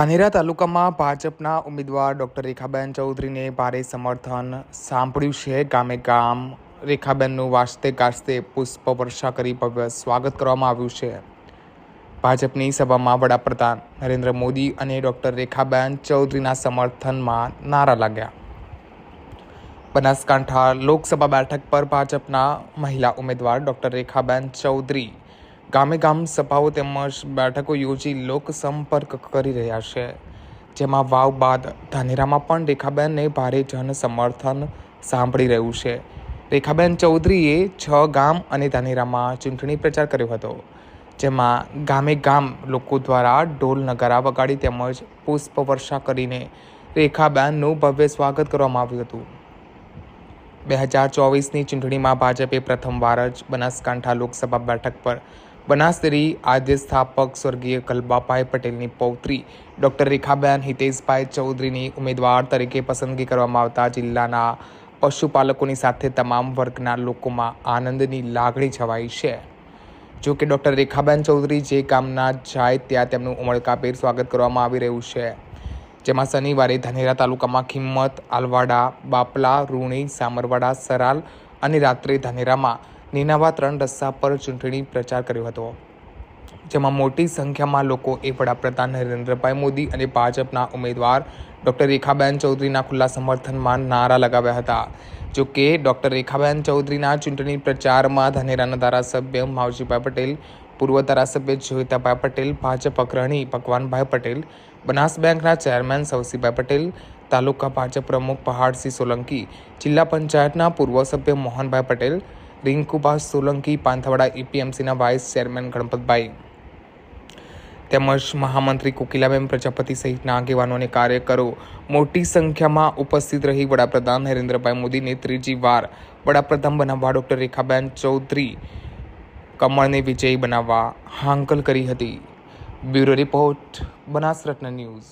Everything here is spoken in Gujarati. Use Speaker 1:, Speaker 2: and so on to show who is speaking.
Speaker 1: ધાનેરા તાલુકામાં ભાજપના ઉમેદવાર ડૉક્ટર રેખાબેન ચૌધરીને ભારે સમર્થન સાંભળ્યું છે. ગામે ગામ રેખાબેનનું વાસ્તે ગાજતે પુષ્પ વર્ષા કરી ભવ્ય સ્વાગત કરવામાં આવ્યું છે. ભાજપની સભામાં વડાપ્રધાન નરેન્દ્ર મોદી અને ડૉક્ટર રેખાબેન ચૌધરીના સમર્થનમાં નારા લાગ્યા. બનાસકાંઠા લોકસભા બેઠક પર ભાજપના મહિલા ઉમેદવાર ડૉક્ટર રેખાબેન ચૌધરી ગામે ગામ સભાઓ તેમજ બેઠકો યોજી લોકસંપર્ક કરી રહ્યા છે. જેમાં વાવ બાદ ધાનેરામાં પણ રેખાબેનને ભારે જન સમર્થન સાંભળી રહ્યું છે. રેખાબેન ચૌધરીએ છ ગામ અને ધાનેરામાં ચૂંટણી પ્રચાર કર્યો હતો, જેમાં ગામે ગામ લોકો દ્વારા ઢોલ નગારા વગાડી તેમજ પુષ્પ વર્ષા કરીને રેખાબેનનું ભવ્ય સ્વાગત કરવામાં આવ્યું હતું. બે હજાર ચોવીસની ચૂંટણીમાં ભાજપે પ્રથમવાર જ બનાસકાંઠા લોકસભા બેઠક પર બનાસદરી આદ્ય સ્થાપક સ્વર્ગીય કલબાભાઈ પટેલની પૌત્રી ડૉક્ટર રેખાબેન હિતેશભાઈ ચૌધરીની ઉમેદવાર તરીકે પસંદગી કરવામાં આવતા જિલ્લાના પશુપાલકોની સાથે તમામ વર્ગના લોકોમાં આનંદની લાગણી છવાઈ છે. જો કે ડૉક્ટર રેખાબેન ચૌધરી જે ગામના જાય ત્યાં તેમનું ઉમળકાભેર સ્વાગત કરવામાં આવી રહ્યું છે. જેમાં શનિવારે ધાનેરા તાલુકામાં ખિંમત, આલવાડા, બાપલા, રૂણી, સામરવાડા, સરાલ અને રાત્રે ધાનેરામાં નીનાવા ત્રણ રસ્તા પર ચૂંટણી પ્રચાર કર્યો હતો, જેમાં મોટી સંખ્યામાં લોકોએ વડાપ્રધાન નરેન્દ્રભાઈ મોદી અને ભાજપના ઉમેદવાર ડૉક્ટર રેખાબેન ચૌધરીના ખુલ્લા સમર્થનમાં નારા લગાવ્યા હતા. જો કે, ડૉક્ટર રેખાબેન ચૌધરીના ચૂંટણી પ્રચારમાં ધાનેરાના ધારાસભ્ય માવજીભાઈ પટેલ, પૂર્વ ધારાસભ્ય જોઈતાભાઈ પટેલ, ભાજપ અગ્રણી ભગવાનભાઈ પટેલ, બનાસ બેંકના ચેરમેન સવસીભાઈ પટેલ, તાલુકા ભાજપ પ્રમુખ પહાડસિંહ સોલંકી, જિલ્લા પંચાયતના પૂર્વ સભ્ય મોહનભાઈ પટેલ રિંકુભા સોલંકી પાંથવાડા એપીએમસીના વાઇસ ચેરમેન ગણપતભાઈ તેમજ મહામંત્રી કોકિલાબેન પ્રજાપતિ સહિતના આગેવાનો અને કાર્યકરો મોટી સંખ્યામાં ઉપસ્થિત રહી વડાપ્રધાન નરેન્દ્રભાઈ મોદીને ત્રીજી વાર વડાપ્રધાન બનાવવા ડૉક્ટર રેખાબેન ચૌધરી કમળને વિજયી બનાવવા હાંકલ કરી હતી. Bureau report Banasratna news.